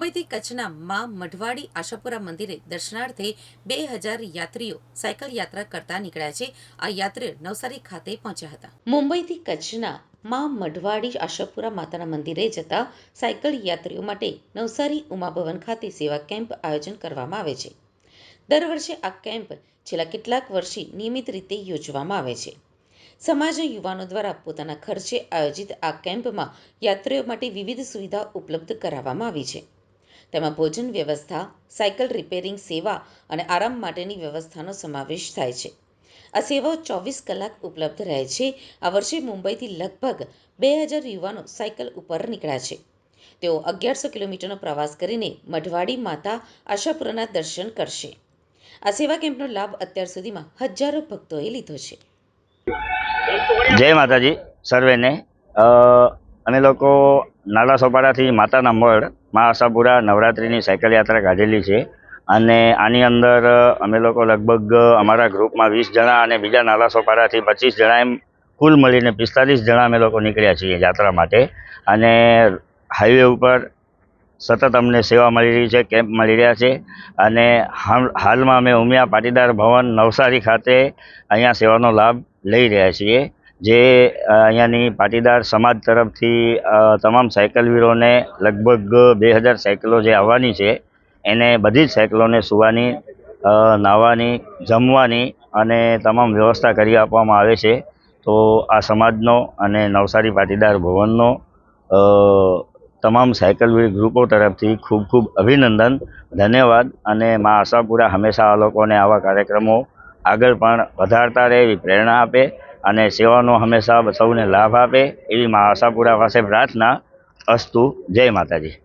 મુંબઈથી કચ્છના મા મઢવાડી આશાપુરા મંદિરે દર્શનાર્થે બે હજાર યાત્રીઓ સાયકલ યાત્રા કરતા નીકળ્યા છે. આ યાત્રીઓ નવસારી ખાતે પહોંચ્યા હતા. મુંબઈથી કચ્છના મા મઢવાડી આશાપુરા માતાના મંદિરે જતા સાયકલ યાત્રીઓ માટે નવસારી ઉમાભવન ખાતે સેવા કેમ્પ આયોજન કરવામાં આવે છે. દર વર્ષે આ કેમ્પ છેલ્લા કેટલાક વર્ષથી નિયમિત રીતે યોજવામાં આવે છે. સમાજના યુવાનો દ્વારા પોતાના ખર્ચે આયોજિત આ કેમ્પમાં યાત્રીઓ માટે વિવિધ સુવિધા ઉપલબ્ધ કરાવવામાં આવી છે. તેમાં ભોજન વ્યવસ્થા, સાયકલ રિપેરિંગ સેવા અને આરામ માટેની વ્યવસ્થાનો સમાવેશ થાય છે. આ સેવાઓ ચોવીસ કલાક ઉપલબ્ધ રહે છે. આ વર્ષે મુંબઈથી લગભગ બે હજાર યુવાનો સાયકલ ઉપર નીકળ્યા છે. તેઓ અગિયારસો કિલોમીટરનો પ્રવાસ કરીને મઢવાડી માતા આશાપુરાના દર્શન કરશે. આ સેવા કેમ્પનો લાભ અત્યાર સુધીમાં હજારો ભક્તોએ લીધો છે. જય માતાજી, સર્વેને. અમે લોકો નાલા સોપારાથી માતાના મઢ મા આશાપુરા નવરાત્રિની સાયકલ યાત્રા કાઢેલી છે. અને આની અંદર અમે લોકો લગભગ અમારા ગ્રુપમાં વીસ જણા અને બીજા નાલા સોપારાથી પચીસ જણા એમ કુલ મળીને પિસ્તાલીસ જણા અમે લોકો નીકળ્યા છીએ યાત્રા માટે. અને હાઈવે ઉપર સતત અમને સેવા મળી રહી છે, કેમ્પ મળી રહ્યા છે. અને હાલ- હાલમાં અમે ઉમિયા પાટીદાર ભવન નવસારી ખાતે અહીંયા સેવાનો લાભ લઈ રહ્યા છીએ. જે અહીંયાની પાટીદાર સમાજ તરફથી તમામ સાયકલવીરોને લગભગ બે હજાર સાયકલો જે આવવાની છે, એને બધી જ સાયકલોને સુવાની નાહવાની, જમવાની અને તમામ વ્યવસ્થા કરી આપવામાં આવે છે. તો આ સમાજનો અને નવસારી પાટીદાર ભવનનો તમામ સાયકલવીર ગ્રુપો તરફથી ખૂબ ખૂબ અભિનંદન, ધન્યવાદ અને મા આશાપુરા હંમેશા આ લોકોને આવા કાર્યક્રમો આગળ પણ વધારતા રહે એવી પ્રેરણા આપે. અને સેવાનો હંમેશા સૌને લાભ આપે એવી મા આશાપુરા પાસે પ્રાર્થના અસ્તુ. જય માતાજી.